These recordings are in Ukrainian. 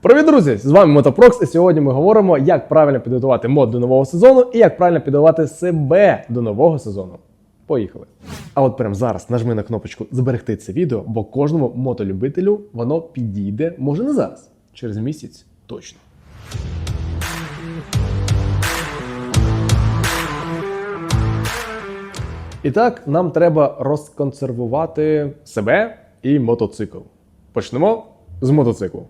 Привіт, друзі! З вами Мотопрокс, і сьогодні ми говоримо, як правильно підготувати мод до нового сезону і як правильно підготувати себе до нового сезону. Поїхали! А от прямо зараз нажми на кнопочку Зберегти це відео, бо кожному мотолюбителю воно підійде, може не зараз, через місяць точно. І так, нам треба розконсервувати себе і мотоцикл. Почнемо з мотоциклу.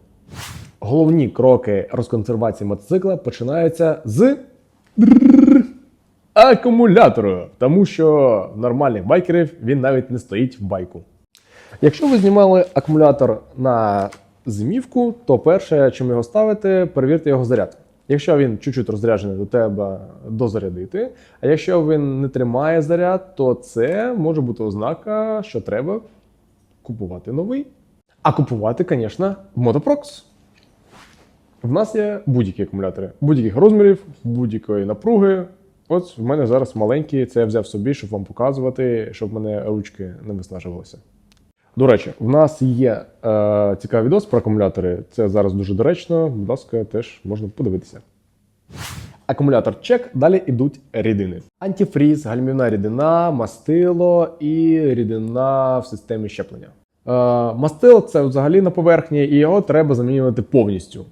Головні кроки розконсервації мотоцикла починаються з акумулятору, тому що нормальних байкерів він навіть не стоїть в байку. Якщо ви знімали акумулятор на зимівку, то перше, чим його ставити, перевірте його заряд. Якщо він чуть-чуть розряджений, то треба дозарядити. А якщо він не тримає заряд, то це може бути ознака, що треба купувати новий. А купувати, звісно, Мотопрокс. В нас є будь-які акумулятори, будь-яких розмірів, будь-якої напруги. От в мене зараз маленький, це я взяв собі, щоб вам показувати, щоб в мене ручки не виснажувалися. До речі, в нас є е, цікавий відос про акумулятори. Це зараз дуже доречно. Будь ласка, теж можна подивитися. Акумулятор чек, далі йдуть рідини. Антифріз, гальмівна рідина, мастило і рідина в системі щеплення. Е, мастило це взагалі на поверхні, і його треба замінювати повністю.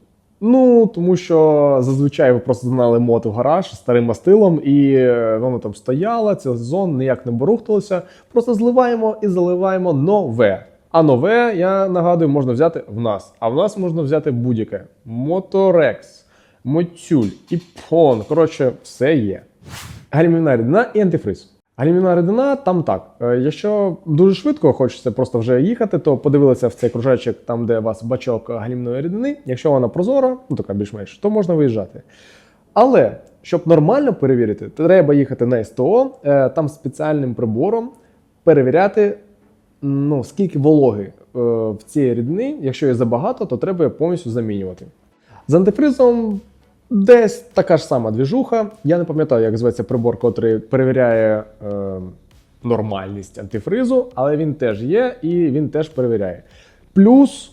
Ну, тому що зазвичай ви просто знали мод в гараж старим мастилом, і е, воно там стояло, цей сезон ніяк не борухталося. Просто зливаємо і заливаємо нове. А нове, я нагадую, можна взяти в нас. А в нас можна взяти будь-яке: Моторекс, Мотюль, Іпон. Коротше, все є. Гальмівна рідина і антифриз. Гальмівна рідина там так. Е, Якщо дуже швидко хочеться просто вже їхати, то подивилися в цей кружечок, там де у вас бачок гальмівної рідини. Якщо вона прозора, ну така більш-менш, то можна виїжджати. Але щоб нормально перевірити, треба їхати на СТО, е, там спеціальним прибором перевіряти, ну, скільки вологи е, в цій рідині. Якщо є забагато, то треба повністю замінювати. З антифризом десь така ж сама двіжуха. Я не пам'ятаю, як зветься прибор, котрий перевіряє е, нормальність антифризу, але він теж є і він теж перевіряє. Плюс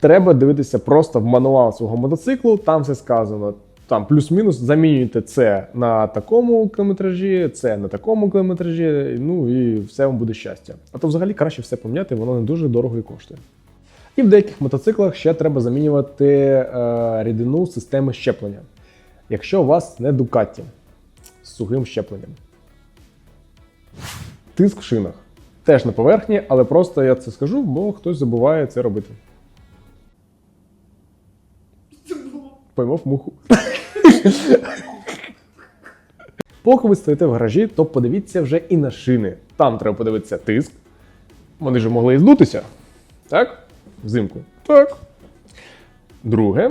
треба дивитися просто в мануал свого мотоциклу, там все сказано. Там плюс-мінус замінюйте це на такому кілометражі, це на такому кілометражі, ну і все вам буде щастя. А то взагалі краще все поміняти, воно не дуже дорого і коштує. І в деяких мотоциклах ще треба замінювати е, рідину системи щеплення. Якщо у вас не Ducati з сухим щепленням. Тиск в шинах. Теж на поверхні, але просто я це скажу, бо хтось забуває це робити. Поймав муху. Поки ви стоїте в гаражі, то подивіться вже і на шини. Там треба подивитися тиск. Вони ж могли і здутися. Так? Взимку. Так. Друге,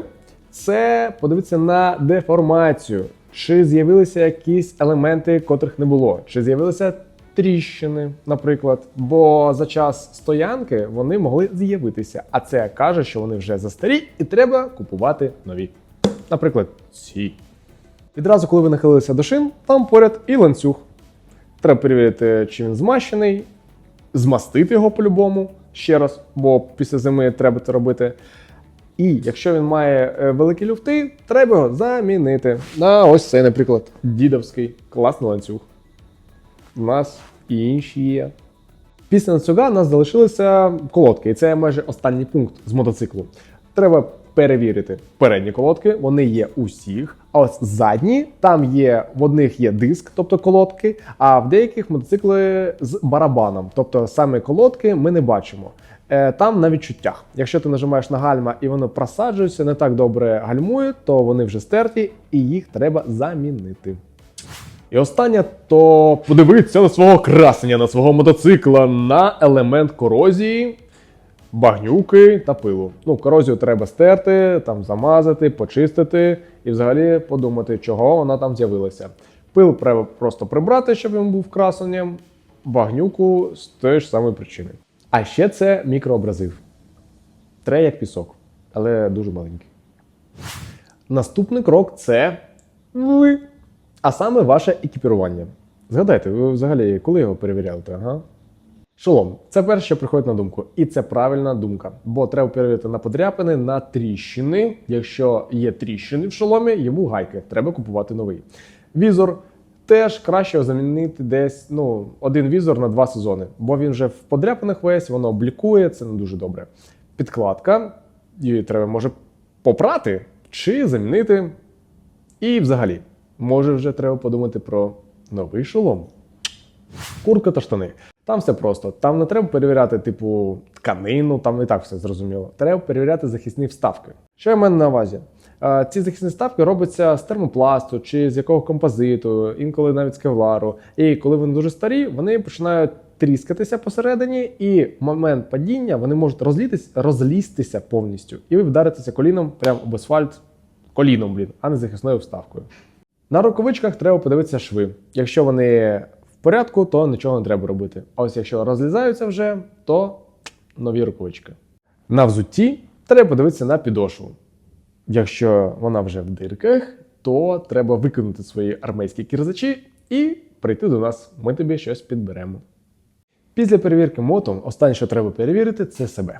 це подивитися на деформацію. Чи з'явилися якісь елементи, котрих не було, чи з'явилися тріщини, наприклад. Бо за час стоянки вони могли з'явитися. А це каже, що вони вже застарі і треба купувати нові. Наприклад, ці. Відразу, коли ви нахилилися до шин, там поряд і ланцюг. Треба перевірити, чи він змащений, змастити його по-любому ще раз, бо після зими треба це робити. І якщо він має е, великі люфти, треба його замінити. На ось цей, наприклад, дідовський класний ланцюг. У нас і інші є. Після ланцюга у нас залишилися колодки, і це майже останній пункт з мотоциклу. Треба перевірити передні колодки, вони є усіх. А ось задні, там є в одних є диск, тобто колодки, а в деяких мотоцикли з барабаном, тобто саме колодки ми не бачимо. Е, Там на відчуттях. Якщо ти нажимаєш на гальма і воно просаджується, не так добре гальмує, то вони вже стерті і їх треба замінити. І останнє, то подивитися на свого красення, на свого мотоцикла, на елемент корозії, багнюки та пилу. Ну, корозію треба стерти, там замазати, почистити і взагалі подумати, чого вона там з'явилася. Пил треба просто прибрати, щоб він був красенням, багнюку з тієї ж самої причини. А ще це мікроабразив. Тре як пісок, але дуже маленький. Наступний крок це ви. А саме ваше екіпірування. Згадайте, ви взагалі коли його перевіряли? Ага. Шолом це перше, що приходить на думку, і це правильна думка. Бо треба перевірити на подряпини, на тріщини. Якщо є тріщини в шоломі, йому гайки, треба купувати новий. Візор теж краще замінити десь ну, один візор на два сезони, бо він вже в подряпинах весь, воно облікує, це не дуже добре. Підкладка, її треба може попрати чи замінити. І взагалі, може вже треба подумати про новий шолом. Курка та штани. Там все просто. Там не треба перевіряти, типу, тканину, там і так все зрозуміло. Треба перевіряти захисні вставки. Що я маю на увазі? Е, Ці захисні вставки робляться з термопласту чи з якого композиту, інколи навіть з кевлару. І коли вони дуже старі, вони починають тріскатися посередині, і в момент падіння вони можуть розлітись, розлізтися повністю. І ви вдаритеся коліном прямо об асфальт коліном, блін, а не захисною вставкою. На рукавичках треба подивитися шви. Якщо вони порядку, то нічого не треба робити. А ось якщо розлізаються вже, то нові рукавички. На взутті треба подивитися на підошву. Якщо вона вже в дирках, то треба викинути свої армейські кірзачі і прийти до нас. Ми тобі щось підберемо. Після перевірки мотом, останнє, що треба перевірити, це себе.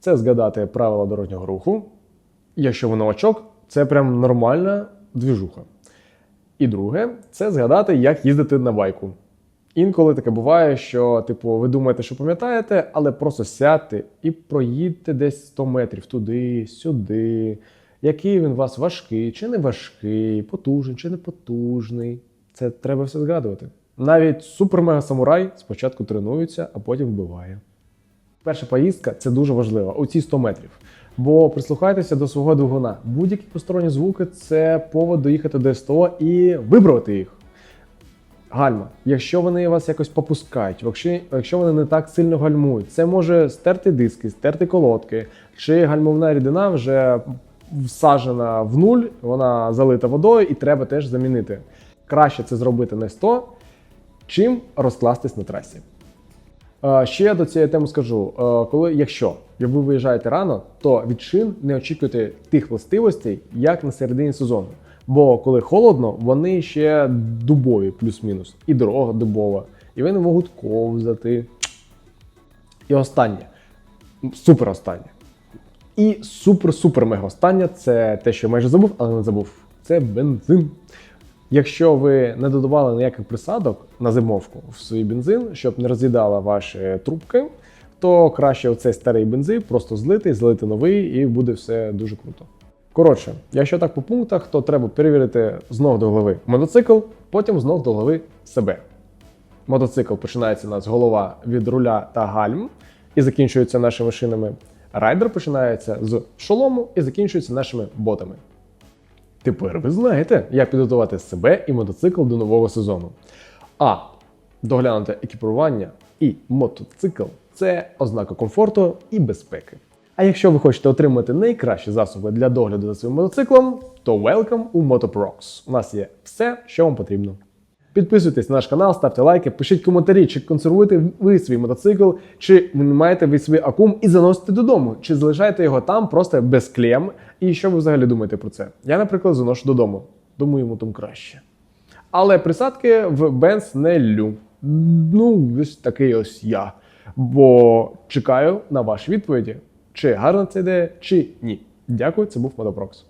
Це згадати правила дорожнього руху. Якщо ви новачок, це прям нормальна двіжуха. І друге, це згадати, як їздити на байку. Інколи таке буває, що, типу, ви думаєте, що пам'ятаєте, але просто сядьте і проїдьте десь 100 метрів туди, сюди. Який він у вас важкий, чи не важкий, потужний, чи не потужний. Це треба все згадувати. Навіть супер-мега-самурай спочатку тренується, а потім вбиває. Перша поїздка це дуже важливо, оці 100 метрів. Бо прислухайтеся до свого двигуна. Будь-які посторонні звуки це повод доїхати до СТО і вибрати їх. Гальма. Якщо вони вас якось попускають, якщо, якщо вони не так сильно гальмують, це може стерти диски, стерти колодки, чи гальмовна рідина вже всаджена в нуль, вона залита водою і треба теж замінити. Краще це зробити на 100, чим розкластись на трасі. Е, Ще я до цієї теми скажу: Е, коли, якщо ви виїжджаєте рано, то від шин не очікуйте тих властивостей, як на середині сезону. Бо коли холодно, вони ще дубові, плюс-мінус, і дорога дубова, і вони можуть ковзати. І останнє, супер останнє. І супер-супер мега останнє це те, що я майже забув, але не забув. Це бензин. Якщо ви не додавали ніяких присадок на зимовку в свій бензин, щоб не роз'їдала ваші трубки, то краще оцей старий бензин просто злити, злити новий, і буде все дуже круто. Коротше, якщо так по пунктах, то треба перевірити з ног до голови мотоцикл, потім з ног до голови себе. Мотоцикл починається у нас голова від руля та гальм і закінчується нашими шинами. Райдер починається з шолому і закінчується нашими ботами. Тепер ви знаєте, як підготувати себе і мотоцикл до нового сезону. А доглянути екіпірування і мотоцикл це ознака комфорту і безпеки. А якщо ви хочете отримати найкращі засоби для догляду за своїм мотоциклом, то welcome у Motoprox. У нас є все, що вам потрібно. Підписуйтесь на наш канал, ставте лайки, пишіть коментарі, чи консервуєте ви свій мотоцикл, чи винімаєте ви свій акум і заносите додому, чи залишаєте його там просто без клем. І що ви взагалі думаєте про це? Я, наприклад, заношу додому. Думаю, йому там краще. Але присадки в Benz не лю. Ну, ось такий ось я. Бо чекаю на ваші відповіді, чи гарна це ідея, чи ні. Дякую, це був Мотопрокс.